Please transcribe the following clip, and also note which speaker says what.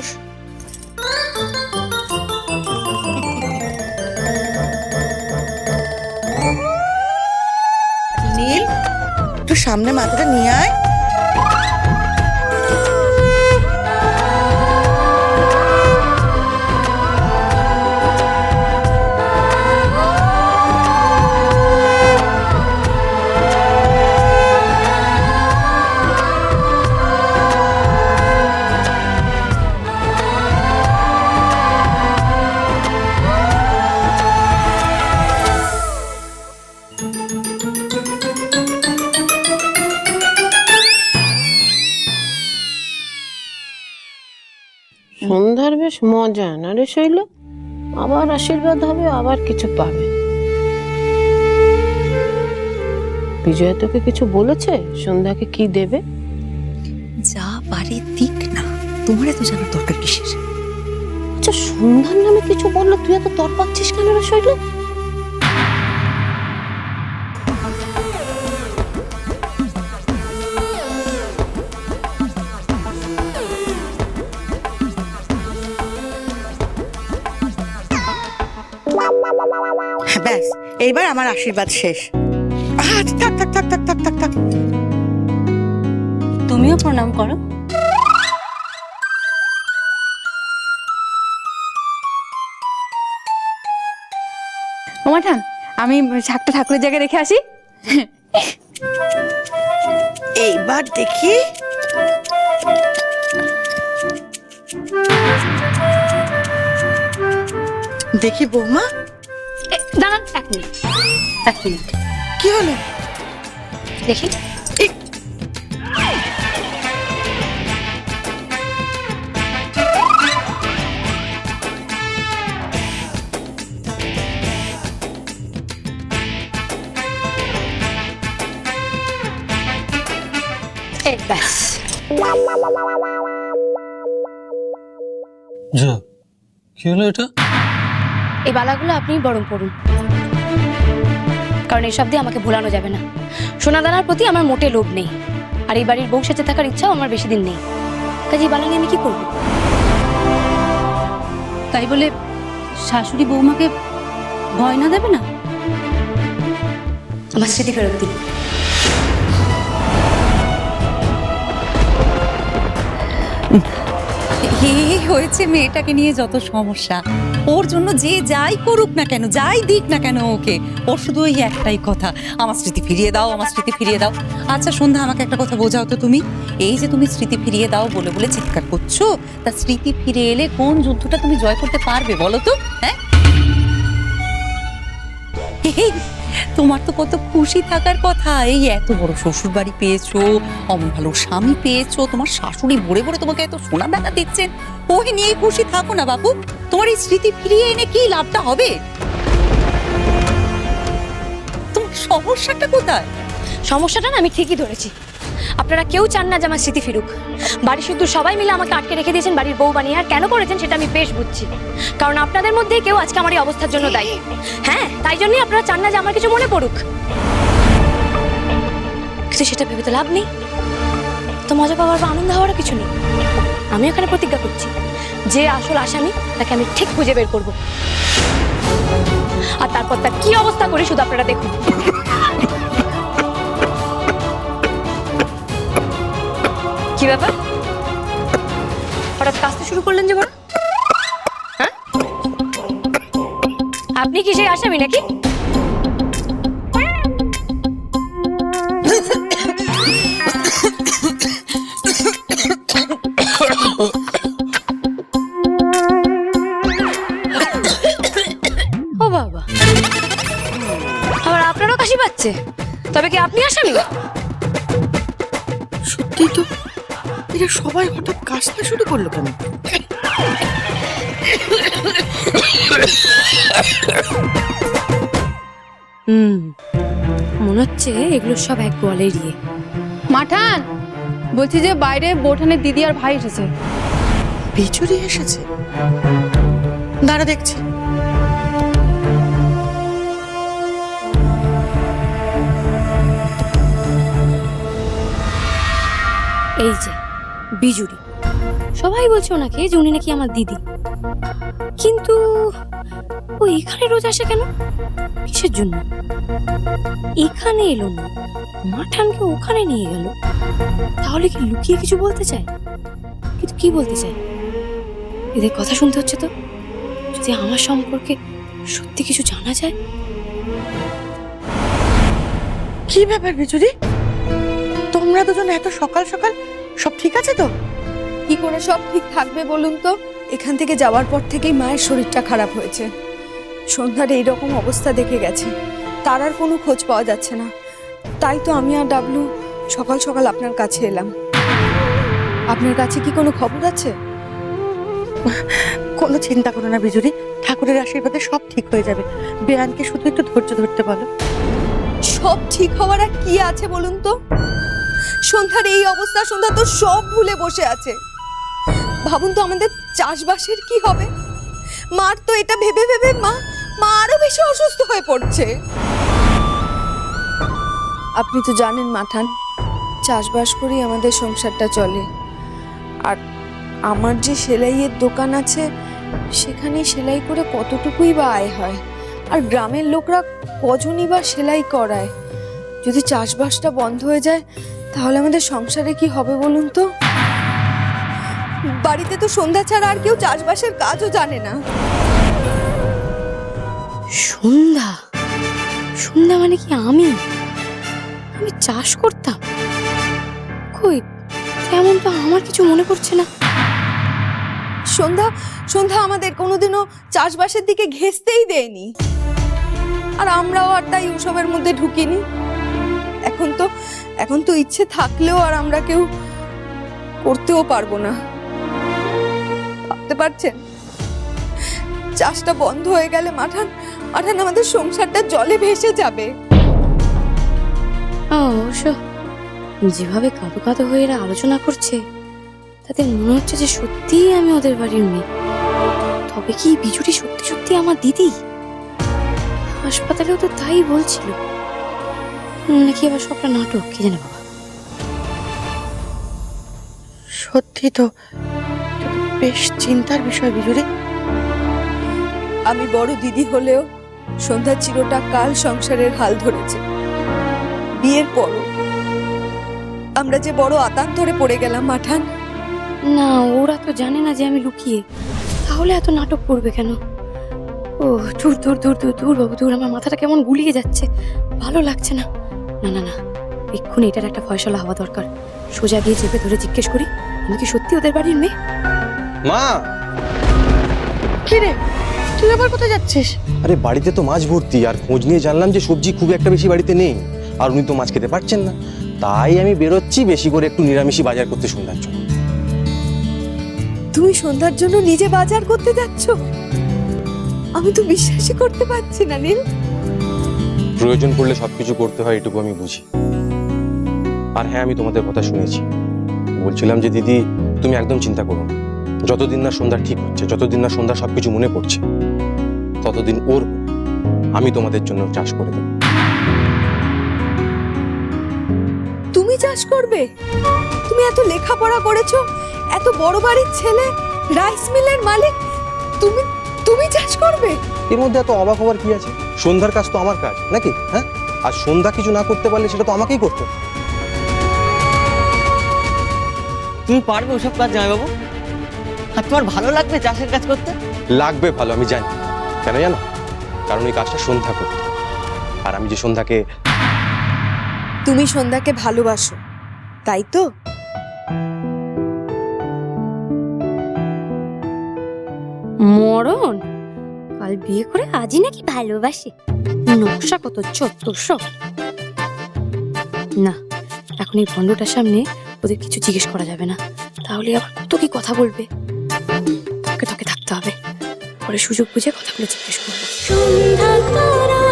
Speaker 1: বস। নীল একটু সামনে মাথাটা নিয়ে আয়।
Speaker 2: সন্ধ্যার বেশ মজা না রে শৈল? আবার আশীর্বাদ হবে আবার কিছু পাবে। বিজয়া তোকে কিছু বলেছে? সন্ধ্যাকে কি দেবে?
Speaker 3: যা পারে দিক না তোমার তো জানার দরকার কিসের?
Speaker 2: আচ্ছা সন্ধ্যার নামে কিছু বলল তুই এত তর পাচ্ছিস কেন রে শৈল?
Speaker 1: এইবার আমার আশীর্বাদ শেষ। আহ, থাক থাক থাক থাক থাক থাক থাক।
Speaker 3: তুমিও প্রণাম করো।
Speaker 4: ওমাঠান আমি শাকটা ঠাকুরের জায়গায় রেখে আসি।
Speaker 1: এইবার দেখি। দেখি বৌমা।
Speaker 3: দাঁড়ান এক মিনিট। এক মিনিট।
Speaker 1: কি হলো?
Speaker 3: দেখি।
Speaker 1: এই-
Speaker 3: এই ব্যাস।
Speaker 5: যা কি হলো এটা?
Speaker 3: এই বালাগুলো আপনি বরং পড়ুন কারণ এসব দিয়ে আমাকে ভোলানো যাবে না। সোনাদানার প্রতি আমার মোটে লোভ নেই। আর এই বাড়ির বউ সেচে থাকার ইচ্ছাও আমার বেশি দিন নেই। কাজে এই বালা নিয়ে আমি কি করব?
Speaker 6: তাই বলে শাশুড়ি বৌমাকে গয়না দেবে না?
Speaker 3: আমার স্মৃতি ফেরত দিন।
Speaker 7: হয়েছে মেয়েটাকে নিয়ে যত সমস্যা। ওর জন্য যে যাই করুক না কেন, যাই দিক না কেন ওকে, ওর শুধু ওই একটাই কথা, আমার স্মৃতি ফিরিয়ে দাও, আমার স্মৃতি ফিরিয়ে দাও। আচ্ছা সন্ধ্যা, আমাকে একটা কথা বোঝাও তো তুমি। এই যে তুমি স্মৃতি ফিরিয়ে দাও বলে বলে চিৎকার করছ, তা স্মৃতি ফিরে এলে কোন যুদ্ধটা তুমি জয় করতে পারবে বলো তো? হ্যাঁ? তোমার তো কত খুশি থাকার কথা, এই এত বড় শ্বশুর বাড়ি পেয়েছ, অমন ভালো স্বামী পেয়েছ, তোমার শাশুড়ি ভরে ভরে তোমাকে এত সোনা দানা দিচ্ছেন ওই নিয়ে খুশি থাকো না বাবু তোমার এই স্মৃতি ফিরিয়ে এনে কি লাভটা হবে? তোমার সমস্যাটা কোথায়?
Speaker 3: সমস্যাটা না, আমি ঠিকই ধরেছি। আপনারা কেউ চান না যে আমার স্মৃতি ফিরুক। বাড়ি শুধু সবাই মিলে আমাকে আটকে রেখে দিয়েছেন, বাড়ির বউ বানিয়ে। আর কেন করেছেন সেটা আমি বেশ বুঝছি। কারণ আপনাদের মধ্যে কেউ আজকে আমার এই অবস্থার জন্য দায়ী। হ্যাঁ তাই জন্যই আপনারা চান না যে আমার কিছু মনে পড়ুক। কিন্তু সেটা ভেবে তো লাভ নেই। তো মজা পাওয়ার বা আনন্দ হওয়ারও কিছু নেই। আমি এখানে প্রতিজ্ঞা করছি। যে আসল আসামি তাকে আমি ঠিক খুঁজে বের করব। আর তারপর তার কি অবস্থা করি শুধু আপনারা দেখুন। কি ব্যাপার? হঠাৎ কাঁচতে শুরু করলেন যে বড় হ্যাঁ? আপনি কি সেই আসামি নাকি?
Speaker 1: কাশতে শুরু করল কেন?
Speaker 3: হুম মনে হচ্ছে এগুলো সব এক গোয়ালেরই
Speaker 4: মাঠান বলছি যে বাইরে বোঠানের দিদি আর ভাই এসেছে।
Speaker 1: বিচুরি এসেছে? দাঁড়া দেখছি।
Speaker 3: এই যে বিজুরি। সবাই বলছে ওনাকে যে উনি নাকি আমার দিদি। কিন্তু ও এখানে রোজ আসে কেন? কিসের জন্য? এখানে এলো না। মাঠানকে ওখানে নিয়ে গেল। তাহলে কি লুকিয়ে কিছু বলতে চায়? কিন্তু কি বলতে চায়? এদের কথা শুনতে হচ্ছে তো। যদি আমার সম্পর্কে সত্যি কিছু জানা যায়?
Speaker 1: কি ব্যাপার বিজুরি তোমরা দুজন এত সকাল সকাল? সব ঠিক আছে তো?
Speaker 4: কি করে সব ঠিক থাকবে বলুন তো? এখান থেকে যাওয়ার পর থেকেই মায়ের শরীরটা খারাপ হয়েছে। সন্ধ্যার এই রকম অবস্থা দেখে গেছে। তার আর কোনো খোঁজ পাওয়া যাচ্ছে না। তাই তো আমি আর ডাবলু সকাল সকাল আপনার কাছে এলাম। আপনার কাছে কি কোনো খবর আছে?
Speaker 1: কোনো চিন্তা করো না বিজুরি। ঠাকুরের আশীর্বাদে সব ঠিক হয়ে যাবে। বেয়ানকে শুধু একটু ধৈর্য ধরতে বলো।
Speaker 4: সব ঠিক হওয়ার আর কি আছে বলুন তো? সন্ধ্যার এই অবস্থা সন্ধ্যা তো সব ভুলে বসে আছে। ভাবুন তো আমাদের চাষবাসের কি হবে। মার তো এটা ভেবে ভেবে মা মা আরও বেশি অসুস্থ হয়ে পড়ছে। আপনি তো জানেন মাঠান, চাষবাস করেই আমাদের সংসারটা চলে। আর আমার যে সেলাইয়ের দোকান আছে সেখানে সেলাই করে কতটুকুই বা আয় হয়। আর গ্রামের লোকরা কজনই বা সেলাই করায়। যদি চাষবাসটা বন্ধ হয়ে যায়, তাহলে আমাদের সংসারে কি হবে বলুন তো? বাড়িতে তো সন্ধ্যা ছাড়া আর কেউ চাষবাসের কাজও জানে না।
Speaker 3: সন্ধ্যা? সন্ধ্যা মানে কি আমি? আমি চাষ করতাম। কই তেমন তো আমার কিছু মনে পড়ছে না।
Speaker 4: সন্ধ্যা সন্ধ্যা আমাদের কোনোদিনও চাষবাসের দিকে ঘেঁচতেই দেয়নি। আর আমরাও আর তাই ওসবের মধ্যে ঢুকিনি। এখন তো এখন তো ইচ্ছে থাকলেও আর আমরা কেউ করতেও পারব না। ভাবতে পারছেন? চাষটা বন্ধ হয়ে গেলে মাঠান মাঠান আমাদের সংসারটা জলে ভেসে যাবে।
Speaker 3: অবশ্য। যেভাবে কাঁদো কাঁদো হয়ে এরা আলোচনা করছে তাদের মনে হচ্ছে যে সত্যিই আমি ওদের বাড়ির মেয়ে। তবে কি বিজুটি সত্যি সত্যি আমার দিদি? হাসপাতালেও তো তাই বলছিল। নাকি আবার সবটা নাটক কি জানে বাবা।
Speaker 1: সত্যি তো বেশ চিন্তার বিষয় বিজুরি
Speaker 4: আমি বড় দিদি হলেও সন্ধ্যা চিরটা কাল সংসারের হাল ধরেছে। বিয়ের পর আমরা যে বড় আতান্তরে পড়ে গেলাম মাঠান।
Speaker 3: না ওরা তো জানে না যে আমি লুকিয়ে। তাহলে এত নাটক করবে কেন? ও দূর দূর দূর দূর দূর বাবু দূর। আমার মাথাটা কেমন গুলিয়ে যাচ্ছে। ভালো লাগছে না। না না না। এক্ষুনি এটার একটা ফয়সলা হওয়া দরকার। সোজা গিয়ে চেপে ধরে জিজ্ঞেস করি আমি কি সত্যি ওদের বাড়ির মেয়ে?
Speaker 5: মা!
Speaker 1: কি রে তুই আবার কোথায় যাচ্ছিস?
Speaker 8: আরে বাড়িতে তো মাছ ভর্তি আর খোঁজ নিয়ে জানলাম যে সবজি খুব একটা বেশি বাড়িতে নেই আর উনি তো মাছ খেতে পারছেন না। তাই আমি বেরোচ্ছি বেশি করে একটু নিরামিষই বাজার করতে সন্ধ্যার জন্য।
Speaker 4: তুমি সন্ধ্যার জন্য নিজে বাজার করতে যাচ্ছ? আমি তো বিশ্বাসই করতে পারছি না নীল।
Speaker 8: প্রয়োজন পড়লে সবকিছু করতে হয় এটুকু আমি বুঝি। আর হ্যাঁ আমি তোমাদের কথা শুনেছি। বলছিলাম যে দিদি তুমি একদম চিন্তা করো না। যতদিন না সন্ধ্যা ঠিক হচ্ছে যতদিন না সন্ধ্যা সবকিছু মনে পড়ছে ততদিন ওর আমি তোমাদের জন্য চাষ করে দেবো।
Speaker 4: তুমি চাষ করবে? তুমি এত লেখাপড়া করেছ এত বড় বাড়ির ছেলে রাইস মিলের মালিক তুমি তুমি চাষ করবে?
Speaker 8: এর মধ্যে এত অবাক হওয়ার কি আছে? সন্ধ্যার কাজ তো আমার কাজ নাকি? হ্যাঁ? আর সন্ধ্যা কিছু না করতে পারলে সেটা তো আমাকেই করতে হবে।
Speaker 9: তুমি পারবে ওসব কাজ জামাইবাবু? আর তোমার ভালো লাগবে চাষের কাজ করতে?
Speaker 8: লাগবে ভালো আমি জানি। কেন জানো? কারণ এই কাজটা সন্ধ্যা করতে। আর আমি যে সন্ধ্যাকে
Speaker 4: তুমি সন্ধ্যাকে ভালোবাসো তাই তো?
Speaker 3: মরণ? কাল বিয়ে করে আজই নাকি ভালোবাসে? নকশা কত চত্ব সব। না এখন এই ভণ্ডটার সামনে ওদের কিছু জিজ্ঞেস করা যাবে না। তাহলে আবার কত কি কথা বলবে? তোকে হবে। পরে সুযোগ বুঝে কথাগুলো জিজ্ঞেস করব। সন্ধ্যা তারা